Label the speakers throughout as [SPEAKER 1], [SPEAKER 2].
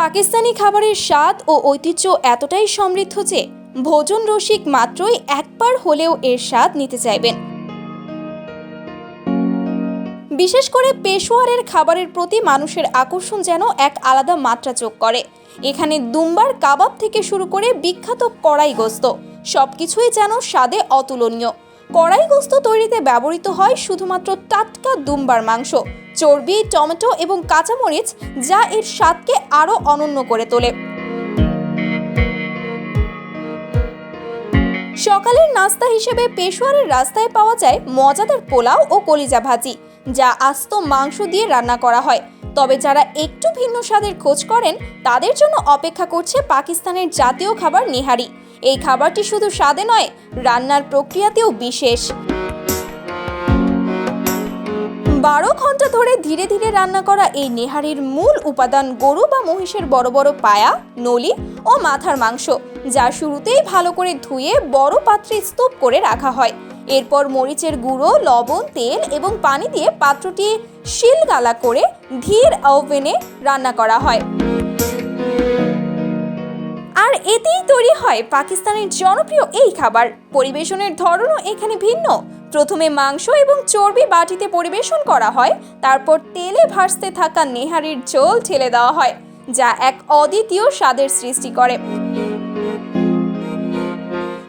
[SPEAKER 1] পাকিস্তানি খাবারের স্বাদ ও ঐতিহ্য এতটাই সমৃদ্ধ যে ভোজন রসিক মাত্রই একবার হলেও এর স্বাদ নিতে চাইবেন। বিশেষ করে পেশোয়ারের খাবারের প্রতি মানুষের আকর্ষণ যেন এক আলাদা মাত্রা যোগ করে। এখানে দুম্বার কাবাব থেকে শুরু করে বিখ্যাত কড়াই গোস্ত সব কিছুই যেন স্বাদে অতুলনীয়। কড়াই গোস্ত তৈরিতে ব্যবহৃত হয় শুধুমাত্র টাটকা দুম্বার মাংস, চর্বি, টমেটো এবং কাঁচামরিচ, যা এর স্বাদকে আরও অনন্য করে তোলে। সকালের নাস্তা হিসেবে পেশোয়ারের রাস্তায় পাওয়া যায় মজাদার পোলাও ও কলিজা ভাজি, যা আস্ত মাংস দিয়ে রান্না করা হয়। তবে যারা একটু ভিন্ন স্বাদের খোঁজ করেন, তাদের জন্য অপেক্ষা করছে পাকিস্তানের জাতীয় খাবার নেহারি। এই খাবারটি শুধু স্বাদে নয়, রান্নার প্রক্রিয়াতেও বিশেষ। বারো ঘণ্টা ধরে ধীরে ধীরে রান্না করা এই নেহারির মূল উপাদান গরু বা মহিষের বড় বড় পায়া, নলি ও মাথার মাংস, যা শুরুতেই ভালো করে ধুয়ে বড় পাত্রে স্তূপ করে রাখা হয়। এরপর মরিচের গুঁড়ো, লবণ, তেল এবং পানি দিয়ে পাত্রটি শিলগালা করে ধীর ওভেনে রান্না করা হয়। এতেই তৈরি হয় পাকিস্তানের জনপ্রিয় এই খাবার। পরিবেশনের ধরনও এখানে ভিন্ন। প্রথমে মাংস এবং চর্বি বাটিতে পরিবেশন করা হয়, তারপর তেলে ভাসতে থাকা নেহারির ঝোল ঠেলে দেওয়া হয়, যা এক অদ্বিতীয় স্বাদের সৃষ্টি করে।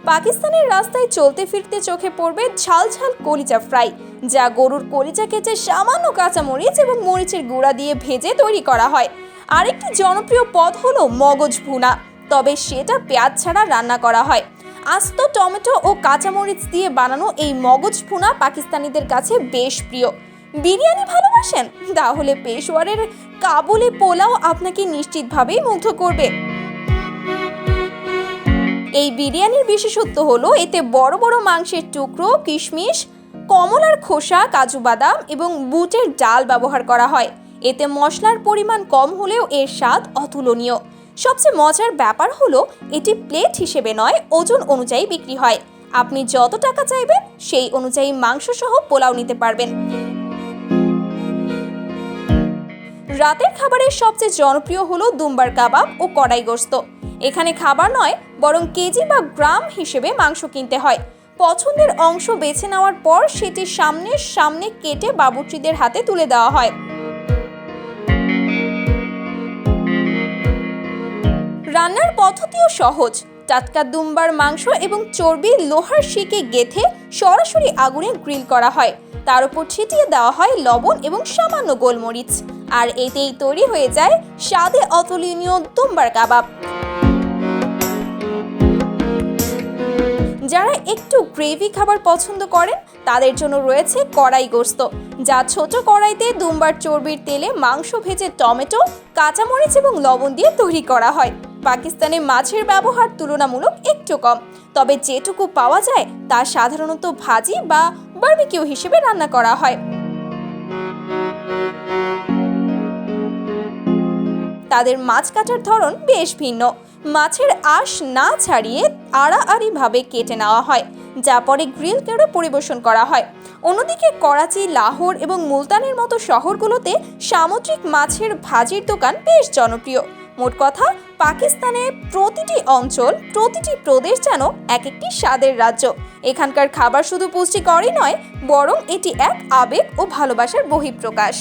[SPEAKER 1] পাকিস্তানের রাস্তায় চলতে ফিরতে চোখে পড়বে ঝাল ঝাল কলিজা ফ্রাই, যা গরুর কলিজা কেটে সামান্য কাঁচামরিচ এবং মরিচের গুঁড়া দিয়ে ভেজে তৈরি করা হয়। আরেকটি জনপ্রিয় পদ হলো মগজ ভুনা। তবে সেটা পেঁয়াজ ছাড়া রান্না করা হয়। আস্ত টমেটো ও কাঁচামরিচ দিয়ে বানানো এই মগজ ভুনা পাকিস্তানিদের কাছে বেশ প্রিয়। বিরিয়ানি ভালোবাসেন? তাহলে পেশোয়ারের কাবুলি পোলাও আপনাকে নিশ্চিতভাবেই মুগ্ধ করবে। এই বিরিয়ানির বিশেষত্ব হলো, এতে বড় বড় মাংসের টুকরো, কিশমিশ, কমলার খোসা, কাজু বাদাম এবং বুটের ডাল ব্যবহার করা হয়। এতে মশলার পরিমাণ কম হলেও এর স্বাদ অতুলনীয়। সবচেয়ে মজার ব্যাপার হলো, এটি প্লেট হিসেবে নয়, ওজন অনুযায়ী বিক্রি হয়। আপনি যত টাকা চাইবেন, সেই অনুযায়ী মাংস সহ পোলাও নিতে পারবেন। রাতের খাবারের সবচেয়ে জনপ্রিয় হলো দুম্বার কাবাব ও কড়াই গোস্ত এখানে খাবার নয়, বরং কেজি বা গ্রাম হিসেবে মাংস কিনতে হয়। পছন্দের অংশ বেছে নেওয়ার পর সেটি সামনের সামনে কেটে বাবুর্চিদের হাতে তুলে দেওয়া হয়। রান্নার পদ্ধতিও সহজ। টাটকা দুম্বার মাংস এবং চর্বি লোহার শিকে গেথে সরাসরি আগুনে গ্রিল করা হয়। তার উপর ছিটিয়ে দেওয়া হয় লবণ এবং সামান্য গোলমরিচ। আর এতেই তৈরি হয়ে যায় স্বাদে অতুলনীয় দুম্বার কাবাব। যারা একটু গ্রেভি খাবার পছন্দ করেন, তাদের জন্য রয়েছে কড়াই গোস্ত যা ছোট কড়াইতে দুম্বার চর্বির তেলে মাংস ভেজে টমেটো, কাঁচামরিচ এবং লবণ দিয়ে তৈরি করা হয়। পাকিস্তানে মাছের ব্যবহার তুলনামূলক একটু কম। তবে যেটুকু পাওয়া যায়, তা সাধারণত ভাজি বা বার্বিকিউ হিসেবে রান্না করা হয়। তাদের মাছ কাটার ধরন বেশ ভিন্ন। মাছের আঁশ না ছাড়িয়ে আড়াআড়িভাবে কেটে নেওয়া হয়, যা পরে গ্রিল করে পরিবেশন করা হয়। অন্যদিকে করাচি, লাহোর এবং মুলতানের মতো শহরগুলোতে সামুদ্রিক মাছের ভাজির দোকান বেশ জনপ্রিয়। মোট কথা, পাকিস্তানের প্রতিটি অঞ্চল, প্রতিটি প্রদেশ যেন এক একটি স্বাদের রাজ্য। এখানকার খাবার শুধু পুষ্টিকরই নয়, বরং এটি এক আবেগ ও ভালোবাসার বহিঃপ্রকাশ।